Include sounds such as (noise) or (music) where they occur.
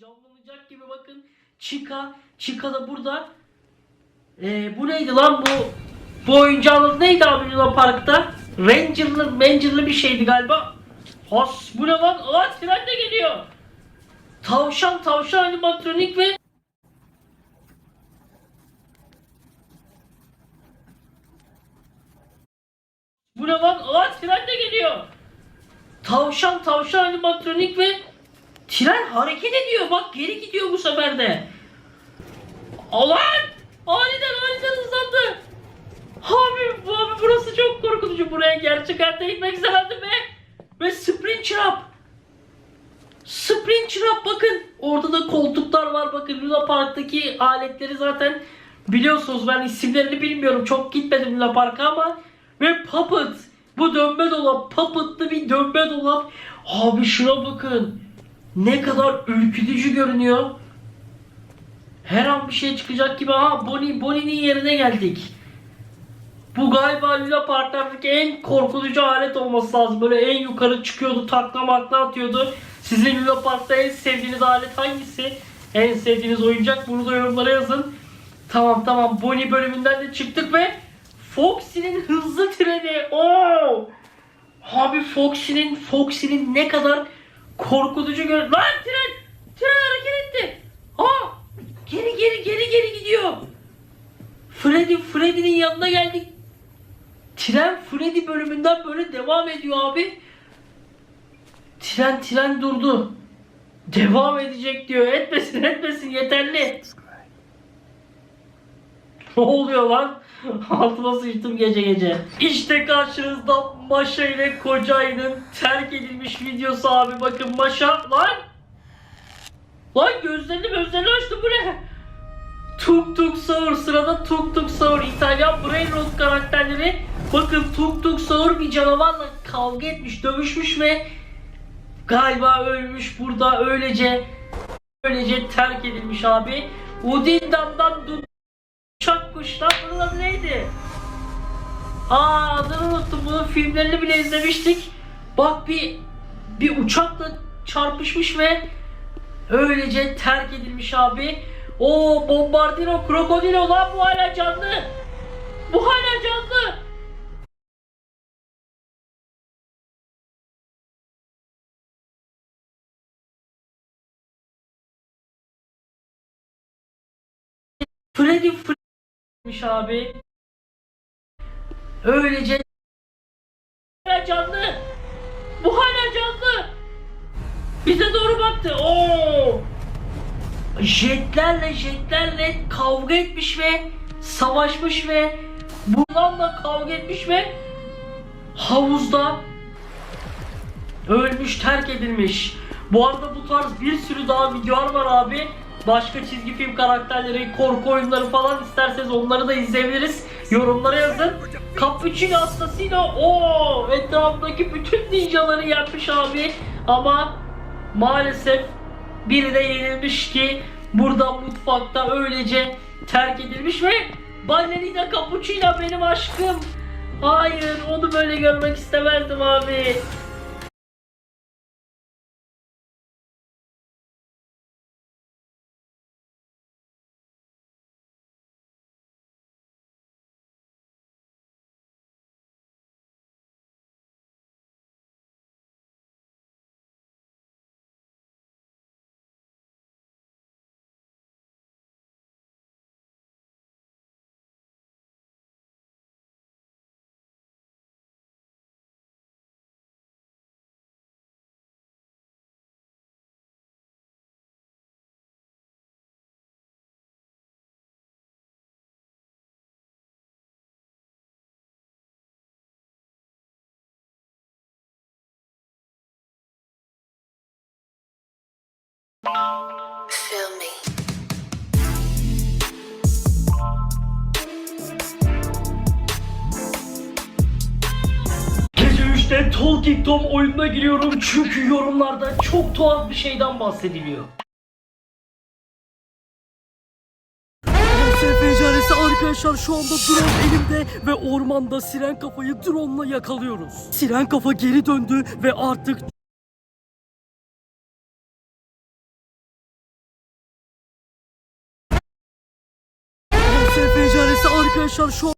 canlanacak gibi bakın. Chica, Chica da burada. Ee, bu neydi lan bu? Bu oyuncağın neydi abi Luna Park'ta? Ranger'lı, Ranger'lı bir şeydi galiba. Has bu ne lan? Aa tren de geliyor. Tavşan, tavşan animatronik ve Bu ne lan? Aa tren de geliyor. Tavşan, tavşan animatronik ve tren hareket ediyor. Bak geri gidiyor bu sefer de. Alan! Aniden aniden hızlandı. Abi, abi burası çok korkutucu. Buraya gerçek hayatta gitmek istemezdim be. Ve sprint trap. Sprint trap bakın. Orada da koltuklar var bakın. Luna Park'taki aletleri zaten biliyorsunuz. Ben isimlerini bilmiyorum. Çok gitmedim Luna Park'a ama. Ve puppet. Bu dönme dolap. Puppet'lı bir dönme dolap. Abi şuna bakın. Ne kadar ürkütücü görünüyor. Her an bir şey çıkacak gibi. Aha Bonnie, Bonnie'nin yerine geldik. Bu galiba Luna Park'taki en korkutucu alet olması lazım. Böyle en yukarı çıkıyordu, takla makla atıyordu. Sizin Luna Park'ta en sevdiğiniz alet hangisi? En sevdiğiniz oyuncak? Bunu da yorumlara yazın. Tamam tamam Bonnie bölümünden de çıktık ve Foxy'nin hızlı treni. Oo! Abi Foxy'nin Foxy'nin ne kadar korkutucu gör. Lan tren! Tren hareket etti. Aa! Geri geri geri geri gidiyor. Freddy Freddy'nin yanına geldik. Tren Freddy bölümünden böyle devam ediyor abi. Tren tren durdu. Devam edecek diyor. Etmesin etmesin yeterli. Ne oluyor lan? (laughs) Altıma sıçtım gece gece. İşte karşınızda Maşa ile Kocay'ın terk edilmiş videosu abi. Bakın Maşa lan. Lan gözlerini gözlerini açtı bu ne? Tuk Tuk Saur sırada Tuk Tuk Saur İtalyan Brain Rot karakterleri bakın Tuk Tuk Saur bir canavarla kavga etmiş dövüşmüş ve galiba ölmüş burada öylece öylece terk edilmiş abi. Udindan'dan uçak kuşlar bunun adı neydi? Aa adını unuttum bunun filmlerini bile izlemiştik. Bak bir bir uçakla çarpışmış ve öylece terk edilmiş abi. O bombardino krokodilo lan bu hala canlı. Bu hala canlı. Freddy Freddy'miş abi. Öylece hala canlı. Bu hala canlı. Bize doğru baktı. Oo! jetlerle jetlerle kavga etmiş ve savaşmış ve bunlarla kavga etmiş ve havuzda ölmüş terk edilmiş. Bu arada bu tarz bir sürü daha videolar var abi. Başka çizgi film karakterleri, korku oyunları falan isterseniz onları da izleyebiliriz. Yorumlara yazın. Cappuccino Assassino o etrafındaki bütün ninjaları yenmiş abi. Ama maalesef biri de yenilmiş ki burada mutfakta öylece terk edilmiş ve ballerina cappuccino benim aşkım. Hayır onu böyle görmek istemezdim abi. ve Tom oyununa giriyorum çünkü yorumlarda çok tuhaf bir şeyden bahsediliyor. Sefercaresi arkadaşlar şu anda drone elimde ve ormanda siren kafayı drone'la yakalıyoruz. Siren kafa geri döndü ve artık Sefercaresi arkadaşlar şu